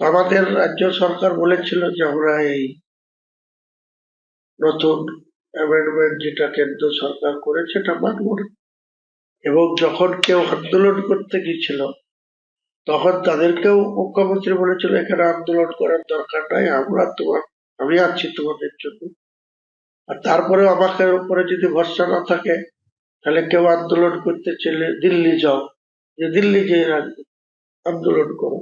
আমাদের রাজ্য সরকার বলেছিল যে আমরা এই নতুন অ্যামেন্ডমেন্ট যেটা কেন্দ্র সরকার করেছে এটা মানব এবং যখন কেউ আন্দোলন করতে গিয়েছিল, তখন তাদেরকেও মুখ্যমন্ত্রী বলেছিল, এখানে আন্দোলন করার দরকার নাই, আমরা তোমার, আমি আছি তোমাদের জন্য। আর তারপরেও আমাকে উপরে যদি ভরসা না থাকে, তাহলে কেউ আন্দোলন করতে চলে দিল্লি যাও। যে দিল্লি যে আন্দোলন করো।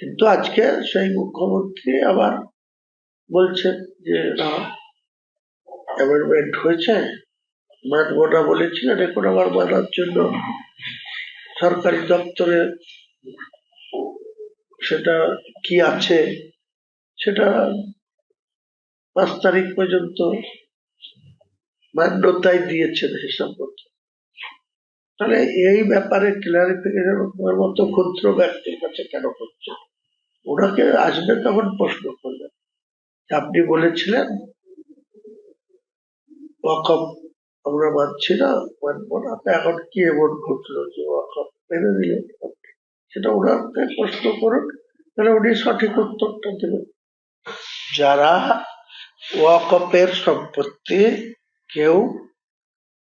কিন্তু আজকে সেই মুখ্যমন্ত্রী আবার বলছেন যে, না অ্যামেন্ডমেন্ট হয়েছে। মানবো বলেছিলেন, এখন আবার মানার জন্য সরকারি দপ্তরে সেটা কি আছে, সেটা পাঁচ তারিখ পর্যন্ত মান্যতাই দিয়েছেন হিসাব মতো। তাহলে এই ব্যাপারে ক্লারিফিকেশন মতো ক্ষুদ্র ব্যক্তির কাছে কেন করছে ওনাকে আসবে তখন প্রশ্ন করবেন আপনি বলেছিলেন, ওয়াকফ আমরা মানছি না, মানবো না। এখন কি এমন ঘটলো যে ওয়াকফ মেনে দিলেন সেটা ওনাকে প্রশ্ন করুন, তাহলে উনি সঠিক উত্তরটা দেবেন। যারা ওয়াকফের সম্পত্তি কেউ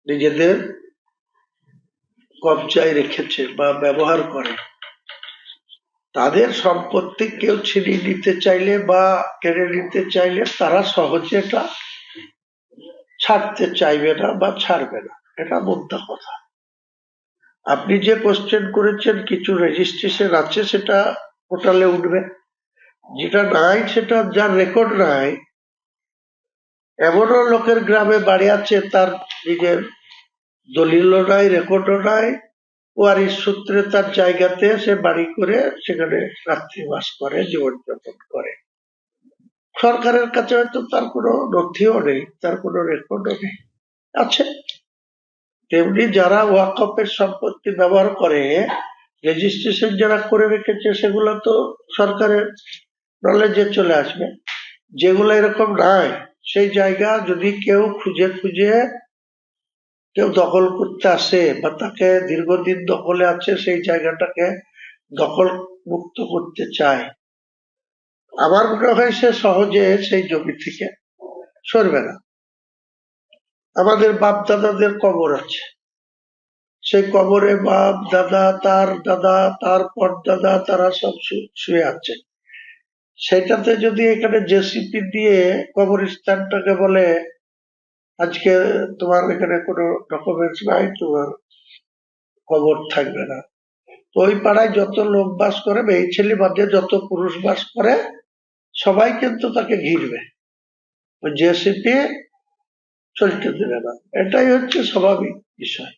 নিজেদের কবজায় রেখেছে বা ব্যবহার করে তাদের সম্পত্তি কেউ ছিনিয়ে নিতে চাইলে বা কেড়ে নিতে চাইলে তারা সহজে এটা ছাড়তে চাইবে না বা ছাড়বে না। এটা মুদ্রা কথা। আপনি যে কোশ্চেন করেছেন, কিছু রেজিস্ট্রেশন আছে, সেটা পোর্টালে উঠবে। যেটা নাই, সেটা যার রেকর্ড নাই, এমনও লোকের গ্রামে বাড়ি আছে, তার নিজের দলিলও নাই রেকর্ডও নাই ওয়ারিশ সূত্রে তার জায়গাতে সে বাড়ি করে সেখানে রাত্রিবাস করে, জীবনযাপন করে। সরকারের কাছে হয়তো তার কোনো নথিও নেই, তার কোনো রেকর্ডও নেই। আছে। তেমনি যারা ওয়াকফের সম্পত্তি ব্যবহার করে, রেজিস্ট্রেশন যারা করে রেখেছে, সেগুলো তো সরকারের নলেজে চলে আসবে। যেগুলো এরকম নাই সেই জায়গা যদি কেউ খুঁজে খুঁজে কেউ দখল করতে আসে বা তাকে দীর্ঘদিন দখলে আছে, সেই জায়গাটাকে দখল মুক্ত করতে চায়। আমার মনে হয় সে সহজে সেই জমি থেকে সরবে না। আমাদের বাপ দাদাদের কবর আছে। সেই কবরে বাপ দাদা তার দাদা, তার পর দাদা তারা সব শুয়ে আছে। সেটাতে যদি এখানে জেসিপি দিয়ে কবরস্থানটাকে বলে আজকে তোমার এখানে কোনো ডকুমেন্টস নাই, তোমার কবর থাকবে না। তো ওই পাড়ায় যত লোক বাস করে এই ছেলে বাদে যত পুরুষ বাস করে, সবাই কিন্তু তাকে ঘিরবে। জেসিপি চলতে দেবে না। এটাই হচ্ছে স্বাভাবিক বিষয়।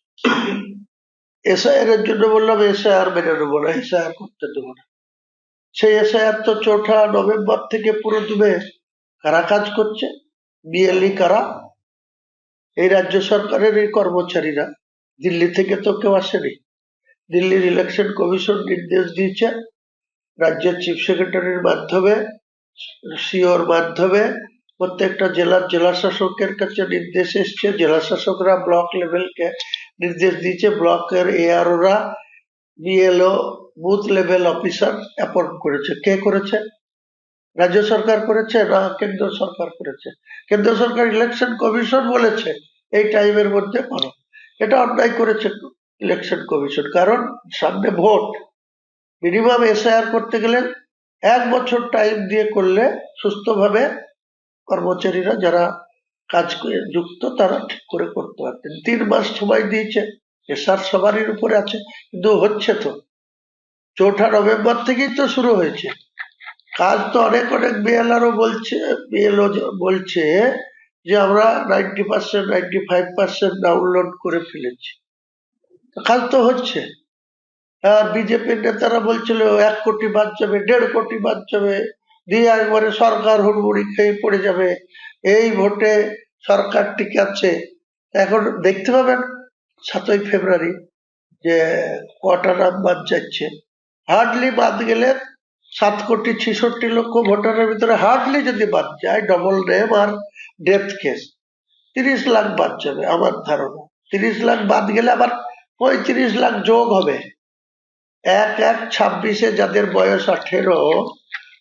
এসআইআর এর জন্য বললাম এসআইআর মেনে নেব না এসআইআর করতে দেবো না। সেই এসআইআর তো চৌঠা নভেম্বর থেকে পুরো ডুবে কারা কাজ করছে? বিএলই কারা? এই রাজ্য সরকারের এই কর্মচারীরা দিল্লি থেকে তো কেউ আসেনি। দিল্লির ইলেকশন কমিশন নির্দেশ দিয়েছে, রাজ্যের চিফ সেক্রেটারির মাধ্যমে সিওর মাধ্যমে, প্রত্যেকটা জেলার জেলা শাসকের কাছে নির্দেশ এসছে, জেলা শাসকরা ব্লক লেভেলকে নির্দেশ দিয়েছে ব্লকের এআরওরা BLO booth level officer appoint করেছে। কে করেছে? রাজ্য সরকার করেছে, না কেন্দ্র সরকার করেছে? কেন্দ্র সরকার ইলেকশন কমিশন বলেছে, এই টাইমের মধ্যে করো। এটা অন্যায় করেছে ইলেকশন কমিশন কারণ সামনে ভোট। মিনিমাম এসআইআর করতে গেলে এক বছর টাইম দিয়ে করলে সুস্থভাবে কর্মচারীরা যারা কাজ করে, যুক্ত, তারা ঠিক করে করতে পারতেন। তিন মাস সময় দিয়েছে এসআর সবারই উপরে আছে, কিন্তু হচ্ছে তো। চৌঠা নভেম্বর থেকেই তো শুরু হয়েছে। কাজ তো অনেক অনেক বিএলআরও বলছে বিএলও বলছে যে আমরা ninety percent ninety five percent download করে ফেলেছি। কাজ তো হচ্ছে। আর বিজেপির নেতারা বলছিল, এক কোটি বাদ যাবে, দেড় কোটি বাদ যাবে, দিয়ে একবারে সরকার হুড়মুড়ি খেয়ে পড়ে যাবে। এই ভোটে সরকার টিকে আছে। এখন দেখতে পাবেন, সাতই ফেব্রুয়ারি যে কটা নাম বাদ যাচ্ছে। হার্ডলি বাদ গেলে সাত কোটি ছেষট্টি লক্ষ ভোটারের ভিতরে হার্ডলি যদি বাদ যায় ডবল নেম আর ডেথ কেস তিরিশ লাখ বাদ যাবে আমার ধারণা। তিরিশ লাখ বাদ গেলে আবার পঁয়ত্রিশ লাখ যোগ হবে। এক এক ছাব্বিশে যাদের বয়স আঠেরো,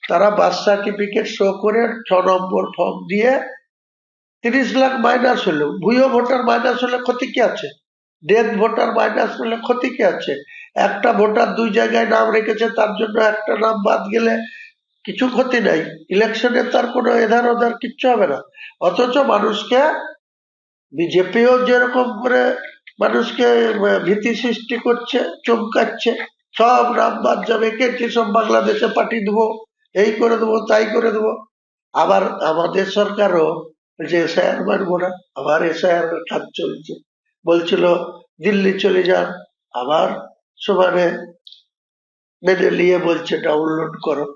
তারা বার্থ সার্টিফিকেট শো করে ছ নম্বর ফর্ম দিয়ে তিরিশ লাখ মাইনাস হলো। ভুয়ো ভোটার মাইনাস হলে ক্ষতি কি আছে? ডেথ ভোটার মাইনাস হলে ক্ষতি কি আছে? একটা ভোটার দুই জায়গায় নাম রেখেছে, তার জন্য একটা নাম বাদ গেলে কিছু ক্ষতি নাই। ইলেকশনে তার কোনো এধার ওধার কিচ্ছু হবে না। অথচ মানুষকে, বিজেপিও যেরকম করে মানুষকে ভীতি সৃষ্টি করছে, চমকাচ্ছে, সব নাম বাদ যাবে কে কি সব বাংলাদেশে পাঠিয়ে দেবো, এই করে দেবো, তাই করে দেবো। আবার আমাদের সরকারও যে এসআইআর মানবো না, আবার এসআইআর কাজ চলছে। বলছিল, দিল্লি চলে যান। আবার সমানে মেনে নিয়ে বলছে, ডাউনলোড করো।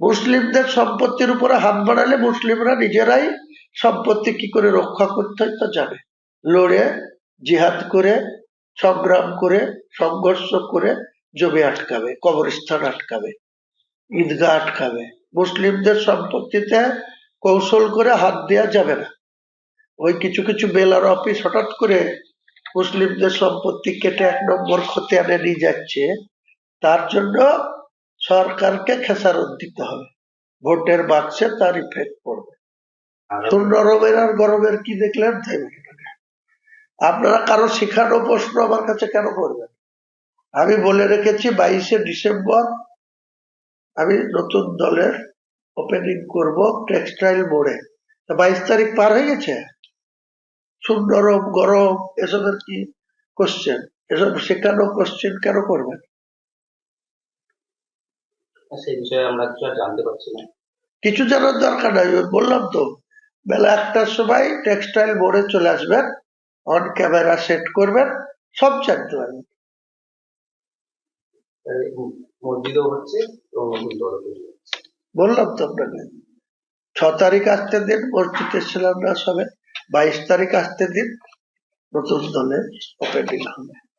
মুসলিমদের সম্পত্তির উপরে হাত বাড়ালে মুসলিমরা নিজেরাই সম্পত্তি কি করে রক্ষা করতে হয় তা লড়ে, জিহাদ করে, সংগ্রাম করে, সংঘর্ষ করে জমি আটকাবে, কবরস্থান আটকাবে, ঈদগাহ আটকাবে। মুসলিমদের সম্পত্তিতে কৌশল করে হাত দেওয়া যাবে না। ওই কিছু কিছু বেলার অফিস হঠাৎ করে মুসলিমদের সম্পত্তি কেটে এক নম্বর খতিয়ানে নিয়ে যাচ্ছে। তার জন্য সরকারকে খেসারত দিতে হবে। ভোটের বাক্সে তার ইফেক্ট পড়বে। তো নরমের আর গরমের কি দেখলেন? তাই আপনারা কারও শিখানো প্রশ্ন আমার কাছে কেন করবেন? আমি বলে রেখেছি বাইশে ডিসেম্বর আমি নতুন দলের ওপেনিং করব টেক্সটাইল মোড়ে তা বাইশ তারিখ পার হয়ে গেছে? সুন্দরম গরম এসবের কি কোশ্চেন এসব শেখানো কোশ্চেন কেন করবেন? সেই বিষয়ে আমরা কিছু জানতে পারছি না। কিছু জানার দরকার নাই বললাম তো। বেলা একটার সময় টেক্সটাইল বোর্ডে চলে আসবেন অন ক্যামেরা সেট করবেন সব জানতে পারবেন। মসজিদও হচ্ছে। বললাম তো আপনাকে ছ তারিখ আসতে দিন মসজিদে ছিলাম না সবে। বাইশ তারিখ আসতে দিন নতুন দলে ওপেনিং হবে।